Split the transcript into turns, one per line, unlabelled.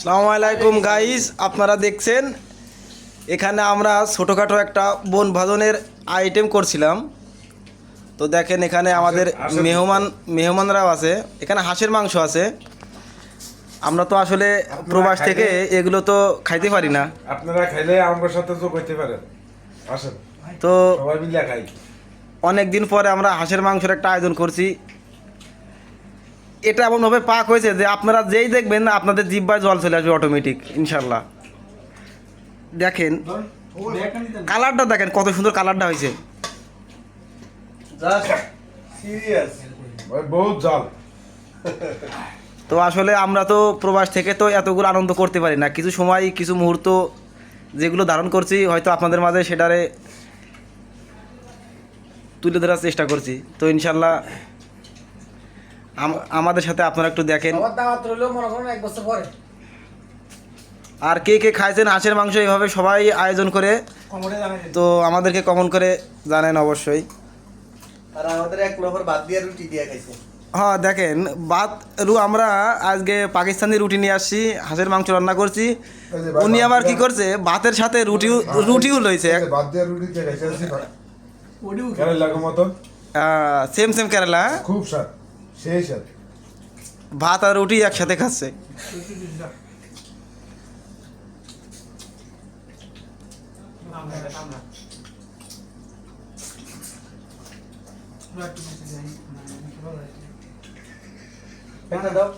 সালামু আলাইকুম গাইস আপনারা দেখছেন? এখানে আমরা ছোটোখাটো একটা বন ভাজনের আইটেম করছিলাম। তো দেখেন এখানে আমাদের মেহমান মেহমানরাও আছে। এখানে হাঁসের মাংস আছে। আমরা তো আসলে প্রবাস থেকে এগুলো তো খাইতে পারি না।
আপনারা খাইলে আমার সাথে যোগ করতে পারেন আসেন।
তো অনেক দিন পরে আমরা হাঁসের মাংসের একটা আয়োজন করছি। এটা এমনভাবে পাক হয়েছে যে আপনারা যেই দেখবেন আপনাদের জিব্বায় জল চলে আসবে অটোমেটিক ইনশাল্লাহ দেখেন কালারটা দেখেন কত সুন্দর কালারটা হয়েছে। তো আসলে আমরা তো প্রবাস থেকে তো এতগুলো আনন্দ করতে পারি না। কিছু সময় কিছু মুহূর্ত যেগুলো ধারণ করছি হয়তো আপনাদের মাঝে সেটারে তুলে ধরার চেষ্টা করছি। তো ইনশাল্লাহ আমাদের সাথে আপনারা একটু দেখেন।
এক বছর পরে।
আর কে কে খাইছেন হাঁসের মাংস এইভাবে সবাই আয়োজন করে তো আমাদেরকে কমন করে জানেন অবশ্যই।
আর আমাদের এক নম্বর ভাত দিয়ে রুটি দিয়ে খাইছে।
হ্যাঁ দেখেন ভাত রু আমরা আজকে পাকিস্তানি রুটি নিয়ে আসছি হাঁসের মাংস রান্না করছি। উনি আবার কি করছে? ভাতের সাথে রুটিও রুটিও লইছে।
বাদ দিয়ে রুটি দিয়ে খাইছে কেন লাগো মতো
সেম সেম কেরালা?
খুব স্বাদ। সেই
ভাত আর রুটি একসাথে খাচ্ছে।
দাও।